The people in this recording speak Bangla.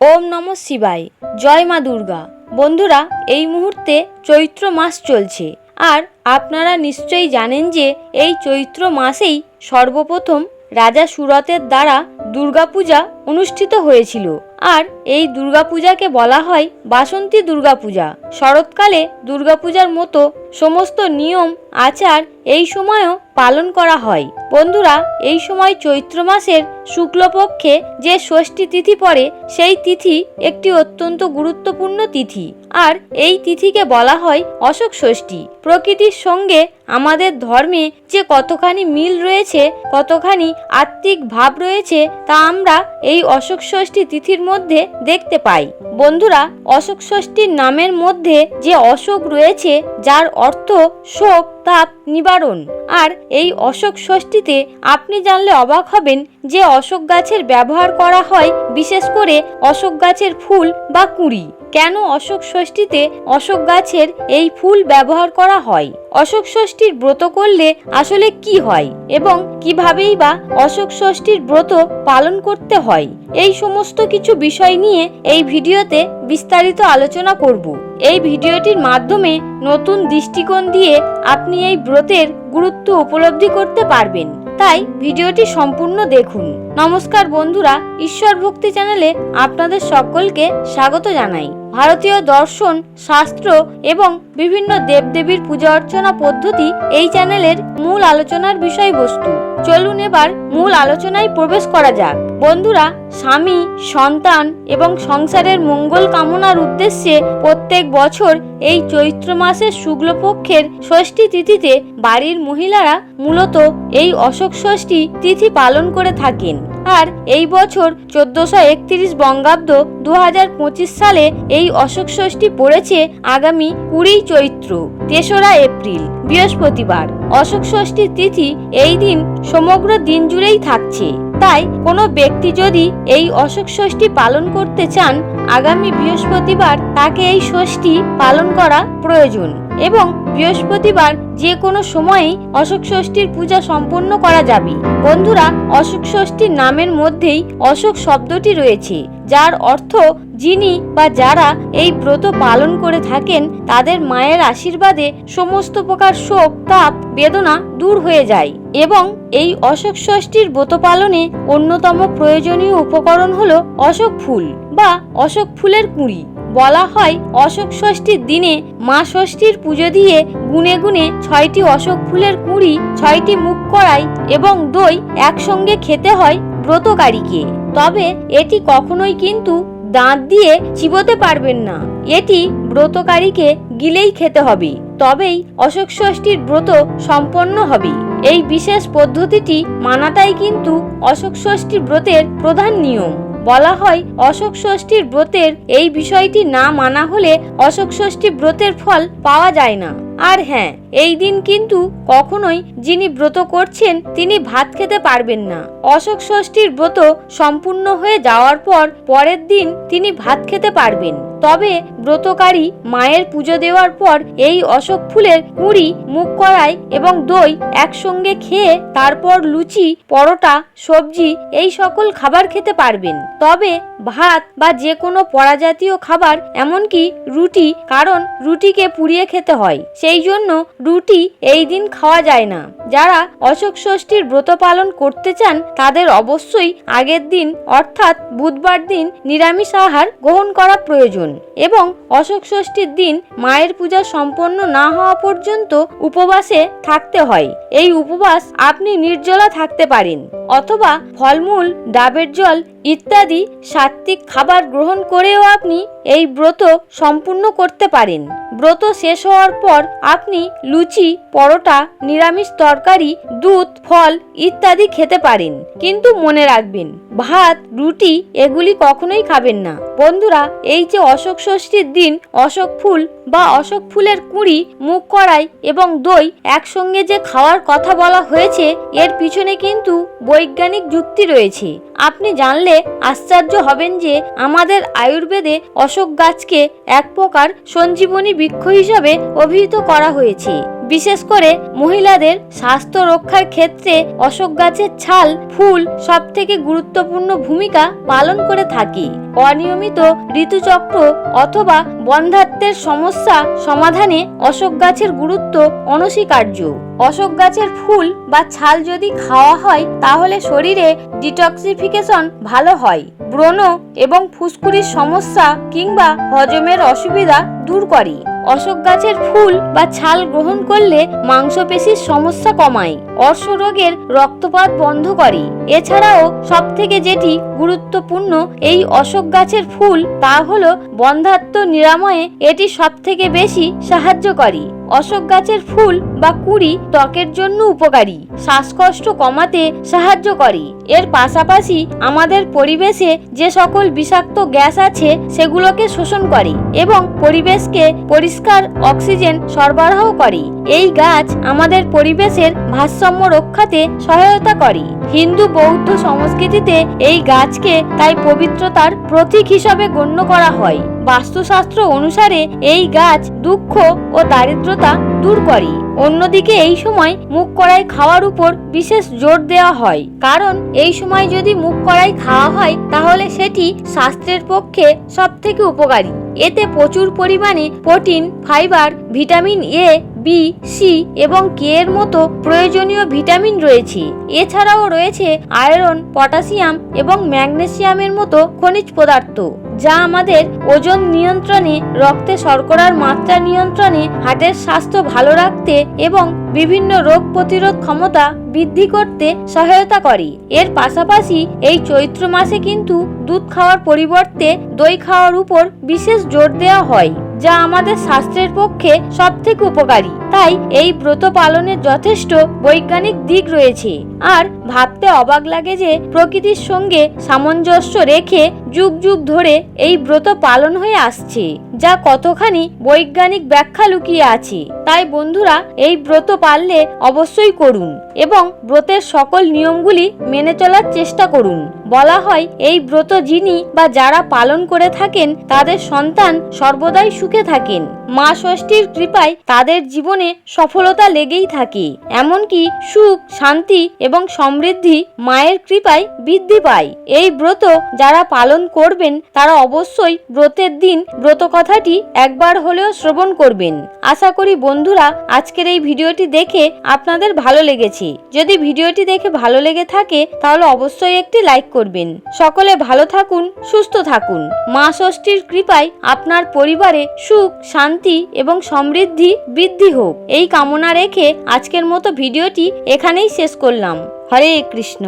ওম নম শিবায়। জয় মা দুর্গা। বন্ধুরা, এই মুহূর্তে চৈত্র মাস চলছে। আর আপনারা নিশ্চয়ই জানেন যে এই চৈত্র মাসেই সর্বপ্রথম রাজা সুরতের দ্বারা দুর্গাপূজা অনুষ্ঠিত হয়েছিল। আর এই দুর্গাপূজাকে বলা হয় বাসন্তী দুর্গাপূজা। শরৎকালে দুর্গাপূজার মতো সমস্ত নিয়ম, আচার এই সময়ও পালন করা হয়। বন্ধুরা, এই সময় চৈত্র মাসের শুক্লপক্ষে যে ষষ্ঠী তিথি পড়ে, সেই তিথি একটি অত্যন্ত গুরুত্বপূর্ণ তিথি। আর এই তিথিকে বলা হয় অশোক ষষ্ঠী। প্রকৃতির সঙ্গে আমাদের ধর্মে যে কতখানি মিল রয়েছে, কতখানি আত্মিক ভাব রয়েছে তা আমরা এই অশোক ষষ্ঠী তিথির মধ্যে দেখতে পাই। বন্ধুরা, অশোক ষষ্ঠীর নামের মধ্যে যে অশোক রয়েছে, যার অর্থ শোক তাপ নিবারণ। আর এই অশোক ষষ্ঠীতে আপনি জানলে অবাক হবেন যে অশোক গাছের ব্যবহার করা হয় বিশেষ করে অশোক গাছের ফুল বা কুঁড়ি। কেন অশোক ষষ্ঠীতে অশোক গাছের এই ফুল ব্যবহার করা হয়? অশোক ষষ্ঠীর ব্রত করলে আসলে কি হয় এবং কিভাবেই বা অশোক ষষ্ঠীর ব্রত পালন করতে হয়? এই সমস্ত কিছু বিষয় নিয়ে এই ভিডিওতে বিস্তারিত আলোচনা করব। এই ভিডিওটির মাধ্যমে নতুন দৃষ্টিকোণ দিয়ে আপনি এই ব্রতের গুরুত্ব উপলব্ধি করতে পারবেন। তাই ভিডিওটি সম্পূর্ণ দেখুন। নমস্কার বন্ধুরা, ঈশ্বর ভক্তি চ্যানেলে আপনাদের সকলকে স্বাগত জানাই। ভারতীয় দর্শন, শাস্ত্র এবং বিভিন্ন দেবদেবীর পূজা অর্চনা পদ্ধতি এই চ্যানেলের মূল আলোচনার বিষয়বস্তু। চলুন এবার মূল আলোচনায় প্রবেশ করা যাক। বন্ধুরা, স্বামী, সন্তান এবং সংসারের মঙ্গল কামনার উদ্দেশ্যে প্রত্যেক বছর এই চৈত্র মাসের শুক্লপক্ষের ষষ্ঠী তিথিতে বাড়ির মহিলারা মূলত এই অশোক ষষ্ঠী তিথি পালন করে থাকেন। আর এই বছর চোদ্দশো একত্রিশ বঙ্গাব্দ দু হাজার পঁচিশ সালে এই অশোক ষষ্ঠী পড়েছে আগামী কুড়ি চৈত্র, তেসরা এপ্রিল, বৃহস্পতিবার। অশোক ষষ্ঠীর তিথি এই দিন সমগ্র দিন জুড়েই থাকছে। তাই কোনো ব্যক্তি যদি এই অশোক ষষ্ঠী পালন করতে চান, আগামী বৃহস্পতিবার তাকে এই ষষ্ঠী পালন করা প্রয়োজন। এবং বৃহস্পতিবার যে কোনো সময়েই অশোক ষষ্ঠীর পূজা সম্পন্ন করা যাবে। বন্ধুরা, অশোক ষষ্ঠীর নামের মধ্যেই অশোক শব্দটি রয়েছে, যার অর্থ যিনি বা যারা এই ব্রত পালন করে থাকেন, তাদের মায়ের আশীর্বাদে সমস্ত প্রকার শোক, তাপ, বেদনা দূর হয়ে যায় এবং এই অশোক ষষ্ঠীর ব্রত পালনে অন্যতম প্রয়োজনীয় উপকরণ হলো অশোক ফুল বা অশোক ফুলের কুঁড়ি। বলা হয় অশোক ষষ্ঠীর দিনে মা ষষ্ঠীর পুজো দিয়ে গুনে গুনে ছয়টি অশোক ফুলের কুঁড়ি, ছয়টি মুখ করাই এবং দই একসঙ্গে খেতে হয় ব্রতকারীকে। তবে এটি কখনোই কিন্তু দাঁত দিয়ে চিবোতে পারবেন না। এটি ব্রতকারীকে গিলেই খেতে হবে। তবেই অশোক ষষ্ঠীর ব্রত সম্পন্ন হবে। এই বিশেষ পদ্ধতিটি মানাটাই কিন্তু অশোক ষষ্ঠীর ব্রতের প্রধান নিয়ম। বলা হয় অশোক ষষ্ঠীর ব্রতের এই বিষয়টি না মানা হলে অশোক ষষ্ঠী ব্রতের ফল পাওয়া যায় না। আর হ্যাঁ এই দিন কিন্তু কখনোই যিনি ব্রত করছেন তিনি ভাত খেতে পারবেন না। অশোক ষষ্ঠীর ব্রত সম্পূর্ণ হয়ে যাওয়ার পর পরের দিন তিনি ভাত খেতে পারবেন। তবে ব্রতকারী মায়ের পুজো দেওয়ার পর এই অশোক ফুলের কুড়ি মুখ করাই এবং দই একসঙ্গে খেয়ে তারপর লুচি, পরোটা, সবজি এই সকল খাবার খেতে পারবেন। তবে ভাত বা যে কোনো পরাজাতীয় খাবার এমনকি রুটি, কারণ রুটিকে পুড়িয়ে খেতে হয়। সেই জন্য রুটি এই দিন খাওয়া যায় না। যারা অশোক ষষ্ঠীর ব্রত পালন করতে চান, তাদের অবশ্যই আগের দিন, অর্থাৎ বুধবার দিন নিরামিষ আহার গ্রহণ করা প্রয়োজন এবং অশোক ষষ্ঠীর দিন মায়ের পূজা সম্পন্ন না হওয়া পর্যন্ত উপবাসে থাকতে হয়। এই উপবাস আপনি নির্জলা থাকতে পারেন, অথবা ফলমূল, ডাবের জল ইত্যাদি সাত্বিক খাবার গ্রহণ করেও আপনি এই ব্রত সম্পূর্ণ করতে পারেন। ব্রত শেষ হওয়ার পর আপনি লুচি, পরোটা, নিরামিষ তরকারি, দুধ, ফল ইত্যাদি খেতে পারেন। কিন্তু মনে রাখবেন, ভাত, রুটি এগুলি কখনোই খাবেন না। বন্ধুরা, এই যে অশোক ষষ্ঠীর দিন অশোক ফুল বা অশোক ফুলের কুঁড়ি মুখ করাই এবং দই একসঙ্গে যে খাওয়ার কথা বলা হয়েছে, এর পিছনে কিন্তু বৈজ্ঞানিক যুক্তি রয়েছে। আপনি জানলে আশ্চর্য হবেন যে আমাদের আয়ুর্বেদে অশোক গাছকে এক প্রকার সঞ্জীবনী বৃক্ষ হিসাবে অভিহিত করা হয়েছে। বিশেষ করে মহিলাদের স্বাস্থ্য রক্ষার ক্ষেত্রে অশোক গাছের ছাল, ফুল সব থেকে গুরুত্বপূর্ণ ভূমিকা পালন করে থাকে। অনিয়মিত ঋতুচক্র অথবা বন্ধাত্বের সমস্যা সমাধানে অশোক গাছের গুরুত্ব অনস্বীকার্য। অশোক গাছের ফুল বা ছাল যদি খাওয়া হয়, তাহলে শরীরে ডিটক্সিফিকেশন ভালো হয়। ব্রণ এবং ফুসকুড়ির সমস্যা কিংবা হজমের অসুবিধা দূর করে। অশোক গাছের ফুল বা ছাল গ্রহণ করলে মাংসপেশির সমস্যা কমায় অর্শ রোগের রক্তপাত বন্ধ করে। এছাড়াও সব থেকে যেটি গুরুত্বপূর্ণ এই অশোক গাছের ফুল, তা হলো বন্ধাত্ম নিরাময়ে, এটি সব থেকে বেশি সাহায্য করে। অশোক গাছের ফুল বা কুড়ি ত্বকের জন্য উপকারী। শ্বাসকষ্ট কমাতে সাহায্য করে। এর পাশাপাশি আমাদের পরিবেশে যে সকল বিষাক্ত গ্যাস আছে, সেগুলোকে শোষণ করে এবং পরিবেশকে পরিষ্কার অক্সিজেন সরবরাহ করে। এই গাছ আমাদের পরিবেশের ভারসাম্য রক্ষাতে সহায়তা করে। হিন্দু বৌদ্ধ সংস্কৃতিতে এই গাছকে তাই পবিত্রতার প্রতীক হিসাবে গণ্য করা হয়। বাস্তুশাস্ত্র অনুসারে এই গাছ দুঃখ ও দারিদ্রতা দূর করে। অন্যদিকে এই সময় মুখ কড়াই খাওয়ার উপর বিশেষ জোর দেওয়া হয়। কারণ এই সময় যদি মুখ কড়াই খাওয়া হয়, তাহলে সেটি স্বাস্থ্যের পক্ষে সব থেকে উপকারী। এতে প্রচুর পরিমাণে protein, fibre, vitamin A B, C এবং কে এর মতো প্রয়োজনীয় ভিটামিন রয়েছে। এছাড়াও রয়েছে আয়রন, পটাশিয়াম এবং ম্যাগনেসিয়ামের মতো খনিজ পদার্থ, যা আমাদের ওজন নিয়ন্ত্রণে, রক্তে শর্করার মাত্রা নিয়ন্ত্রণে, হার্টের স্বাস্থ্য ভালো রাখতে এবং বিভিন্ন রোগ প্রতিরোধ ক্ষমতা বৃদ্ধি করতে সহায়তা করে। এর পাশাপাশি এই চৈত্র মাসে কিন্তু দুধ খাওয়ার পরিবর্তে দই খাওয়ার উপর বিশেষ জোর দেওয়া হয়। যা আমাদের স্বাস্থ্যের পক্ষে সবথেকে উপকারী। তাই এই ব্রত পালনের যথেষ্ট বৈজ্ঞানিক দিক রয়েছে। আর ভাবতে অবাক লাগে যে প্রকৃতির সঙ্গে সামঞ্জস্য রেখে যুগ যুগ ধরে এই ব্রত পালন হয়ে আসছে, যা কতখানি বৈজ্ঞানিক ব্যাখ্যা লুকিয়ে আছে। তাই বন্ধুরা, এই ব্রত পারলে অবশ্যই করুন এবং ব্রতের সকল নিয়মগুলি মেনে চলার চেষ্টা করুন। বলা হয়, এই ব্রত যিনি বা যারা পালন করে থাকেন, তাদের সন্তান সর্বদাই সুখে থাকেন। মা ষষ্ঠীর কৃপায় তাদের জীবনে সফলতা লেগেই থাকে। এমনকি সুখ, শান্তি এবং সমৃদ্ধি মায়ের কৃপায় বৃদ্ধি পায়। এই ব্রত যারা পালন করবেন, তারা অবশ্যই ব্রতের দিন ব্রত কথাটি একবার হলেও শ্রবণ করবেন। আশা করি বন্ধুরা, আজকের এই ভিডিওটি দেখে আপনাদের ভালো লেগেছে। যদি ভিডিওটি দেখে ভালো লেগে থাকে, তাহলে অবশ্যই একটি লাইক করবেন। সকলে ভালো থাকুন, সুস্থ থাকুন। মা ষষ্ঠীর কৃপায় আপনার পরিবারে সুখ শান্তি এবং সমৃদ্ধি বৃদ্ধি হোক। এই কামনা রেখে আজকের মতো ভিডিওটি এখানেই শেষ করলাম। হরে কৃষ্ণ।